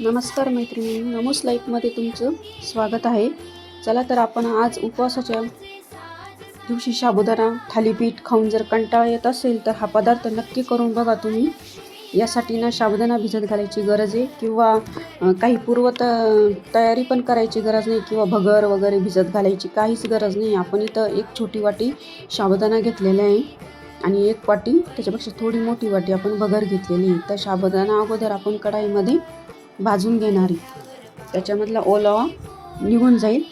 नमस्कार मैत्रिणी नमोस लाईफमध्ये तुमचं स्वागत आहे. चला तर आपण आज उपवासाच्या दिवशी साबुदाणा थालीपीठ खाऊन जर कंटाळा येत असेल तर हा पदार्थ नक्की करून बघा तुम्ही. यासाठी ना साबुदाणा भिजत घालायची गरज आहे किंवा काही पूर्व त तयारी पण करायची गरज नाही किंवा भगर वगैरे भिजत घालायची काहीच गरज नाही. आपण इथं एक छोटी वाटी साबुदाणा घेतलेला आहे आणि एक वाटी त्याच्यापेक्षा थोडी मोठी वाटी आपण भगर घेतलेली आहे. तर साबुदाणा अगोदर आपण कढाईमध्ये भाजून घेणारी. त्याच्यामधला ओलावा निघून जाईल.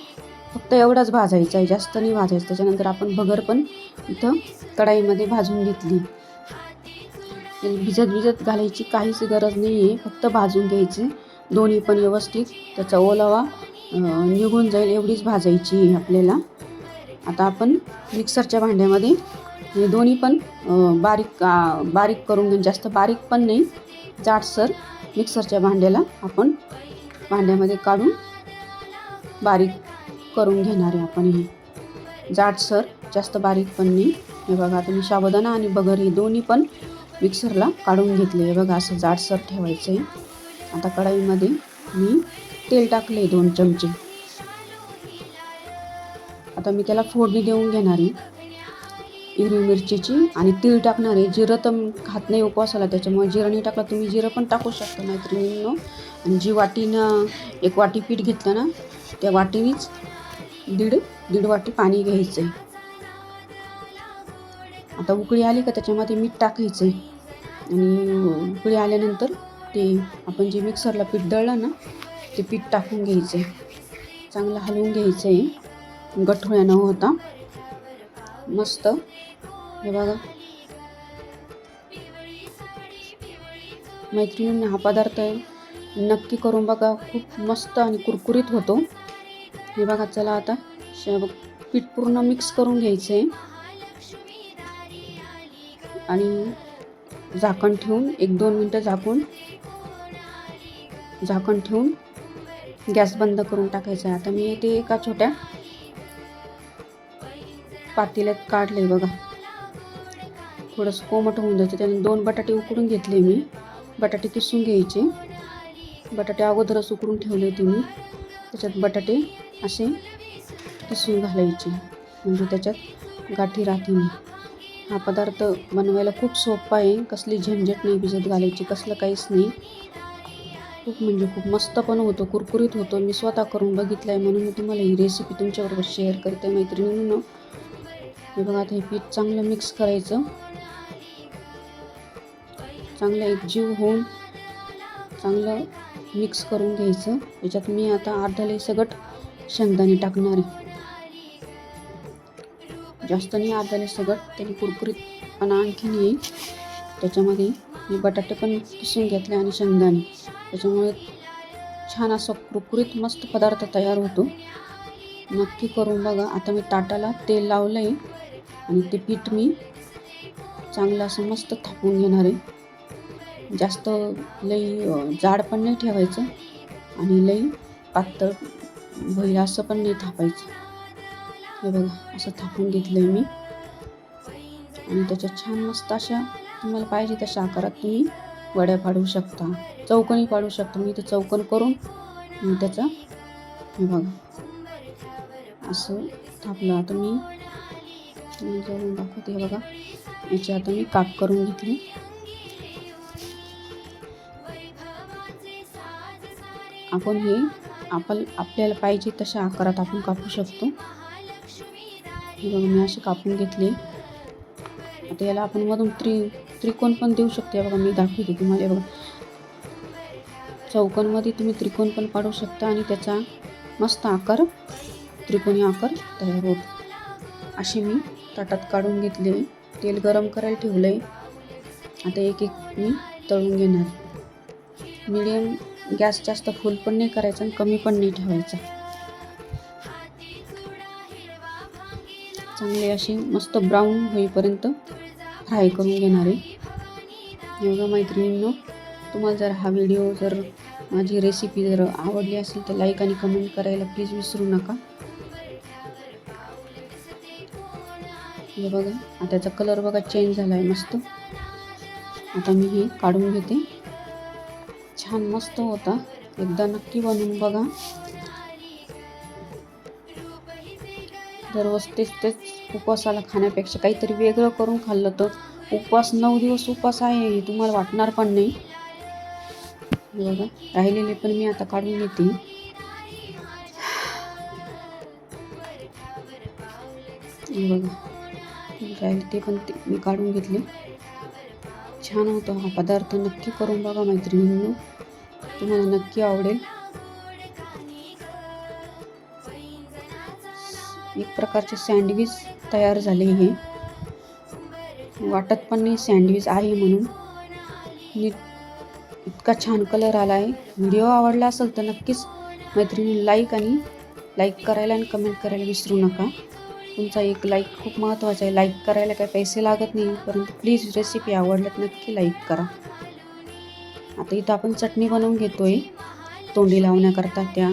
फक्त एवढाच भाजायचा आहे. जास्त नाही भाजायचं. त्याच्यानंतर आपण भगर पण इथं कढाईमध्ये भाजून घेतली. भिजत भिजत घालायची काहीच गरज नाही आहे फक्त भाजून घ्यायची. दोन्ही पण व्यवस्थित. त्याचा ओलावा निघून जाईल. एवढीच भाजायची आहे आपल्याला. आता आपण मिक्सरच्या भांड्यामध्ये दोन्ही पण बारीक बारीक करून घेऊन जास्त बारीक पण नाही. जाडसर मिक्सरच्या भांड्याला आपण भांड्यामध्ये काढून बारीक करून घेणार आहे आपण हे. जाडसर जास्त बारीक पण नाही. हे बघा आता मी आणि बगर हे दोन्ही पण मिक्सरला काढून घेतले हे बघा असं जाडसर ठेवायचं आहे. आता कढाईमध्ये मी तेल टाकले दोन चमचे. आता मी त्याला फोडणी देऊन घेणार आहे. हिरवी मिरचीची आणि तीळ टाकणार. आहे जिरं तर खात नाही उपवासाला त्याच्यामुळे जिरं नाही टाकलं. तुम्ही जिरं पण टाकू शकता मैत्रिणींनो आणि जी वाटीनं एक वाटी पीठ घेतलं ना त्या वाटीनेच दीड दीड वाटी पाणी घ्यायचं आहे आता उकळी आली का त्याच्यामध्ये मीठ टाकायचं आहे आणि उकळी आल्यानंतर ते आपण जे मिक्सरला पीठ दळलं ना ते पीठ टाकून घ्यायचं आहे चांगलं हलवून घ्यायचं आहे गठोळ्या न होता. मस्त. हे बघा. मैत्रिणींना हा पदार्थ आहे. नक्की करून बघा. खूप मस्त आणि कुरकुरीत होतो. हे बघा चला आता पीठ पूर्ण मिक्स करून घ्यायचं आहे आणि झाकण ठेवून एक दोन मिनटं झाकून झाकण ठेवून गॅस बंद करून टाकायचं आहे आता मी ते एका छोट्या पातेल्यात काढले बघा. थोडंसं कोमट होऊन जायचं. त्याने दोन बटाटे उकडून घेतले मी. बटाटे किसून घ्यायचे. बटाटे अगोदरच उकडून ठेवले होते मी. त्याच्यात बटाटे असे किसून घालायचे. म्हणजे त्याच्यात गाठी राहते नाही हा पदार्थ बनवायला खूप सोपा आहे. कसली झंझट नाही भिजत घालायची कसलं काहीच नाही. खूप म्हणजे खूप मस्त पण होतो कुरकुरीत होतो. मी स्वतः करून बघितलं आहे म्हणून मी तुम्हाला ही रेसिपी तुमच्याबरोबर शेअर करते मैत्रिणींनो. हे बघा आता हे पीठ चांगलं मिक्स करायचं. चांगलं एकजीव होऊन चांगलं मिक्स करून घ्यायचं. याच्यात मी आता अर्धा सगट शेंगदाणे टाकणार आहे. जास्त नाही अर्धा सगट त्याने कुरकुरीतपणा आणखीन येईल. त्याच्यामध्ये मी बटाटे पण किसून घेतले आणि शेंगदाणे. त्याच्यामुळे छान असं कुरकुरीत मस्त पदार्थ तयार होतो. नक्की करून बघा. आता मी ताटाला तेल लावलं आहे आणि ते पीठ मी चांगलं असं मस्त थापून घेणार आहे. जास्त लई जाड पण नाही ठेवायचं आणि लई पातळ होईल असं पण नाही थापायचं. हे बघा असं थापून घेतलं आहे मी. आणि त्याच्या छान मस्त अशा तुम्हाला पाहिजे तशा आकारात तुम्ही वड्या पाडू शकता. चौकणी पाडू शकता. मी ते चौकन करून त्याचा हे बघा असं थापलं. आता मी दाखवते हे बघा. याची आता मी काप करून घेतली. आपण हे आपण आपल्याला पाहिजे तशा आकारात आपण कापू शकतो. हे बघा मी असे कापून घेतले. आता याला आपण मधून त्रि त्रिकोण पण देऊ शकते. बघा मी दाखवते तुम्हाला. बघा. चौकोनमध्ये तुम्ही त्रिकोण पण काढू शकता आणि त्याचा मस्त आकार त्रिकोणी आकार तयार होतो. अशी मी ताटात काढून घेतले तेल गरम करायला ठेवलं आहे आता एक एक मी तळून घेणार. मिडियम गॅस जास्त फुल पण नाही करायचा आणि कमी पण नाही ठेवायचा. चांगले असे मस्त ब्राऊन होईपर्यंत फ्राय करून घेणार आहे. एवढं मैत्रिणींनो तुम्हाला जर हा व्हिडिओ जर माझी रेसिपी जर आवडली असेल तर लाईक आणि कमेंट करायला प्लीज विसरू नका. हे बघा आता त्याचा कलर बघा चेंज झाला आहे मस्त. आता मी हे काढून घेते. छान मस्त होता. एकदा नक्की बनवून बघा. दररोज तेच तेच उपवासाला खाण्यापेक्षा काहीतरी वेगळं करून खाल्लं तर उपवास नऊ दिवस उपवास आहे हे तुम्हाला वाटणार पण नाही. बघा राहिलेले पण मी आता काढून घेते. बघा राहिले ते पण ते मी काढून घेतले. छान होतो हा पदार्थ. नक्की करून बघा मैत्रिणींनो. तुम्हाला नक्की आवडेल. एक प्रकारचे सँडविच तयार झाले हे. वाटत पण नाही सँडविच आहे म्हणून. नीट इतका छान कलर आला आहे व्हिडिओ आवडला असेल तर नक्कीच मैत्रिणी लाईक आणि लाईक करायला आणि कमेंट करायला विसरू नका. तुमचा एक लाईक खूप महत्त्वाचा आहे. लाईक करायला काही पैसे लागत नाही परंतु प्लीज रेसिपी आवडल्यात नक्की लाईक करा. आता इथं आपण चटणी बनवून घेतोय. तोंडी लावण्याकरता त्या.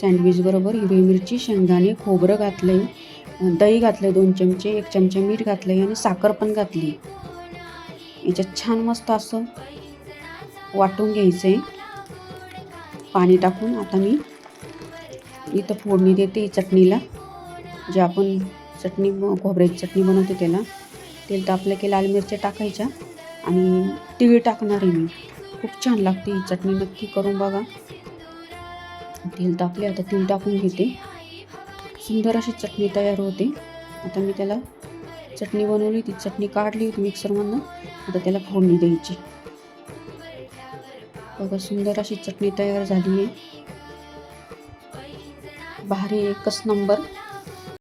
सँडविच बरोबर हिरवी मिरची शेंगदाणे खोबरं घातलंय. दही घातलं दोन चमचे एक चमचा मीठ घातलंय आणि साखर पण घातली. याच्यात छान मस्त असं वाटून घ्यायचं आहे पाणी टाकून आता मी इथं फोडणी देते चटणीला. जे आपण चटणी खोबऱ्याची चटणी बनवते त्याला तेल तापलं की लाल मिरच्या टाकायच्या आणि तीळ टाकणार आहे मी. खूप छान लागते ही चटणी नक्की करून बघा. तेल तापले आता तीळ टाकून घेते. सुंदर अशी चटणी तयार होते. आता मी त्याला चटणी बनवली ती चटणी काढली होती मिक्सरमधनं. आता त्याला फोडणी द्यायची. बघा सुंदर अशी चटणी तयार झाली आहे. भारी एकच नंबर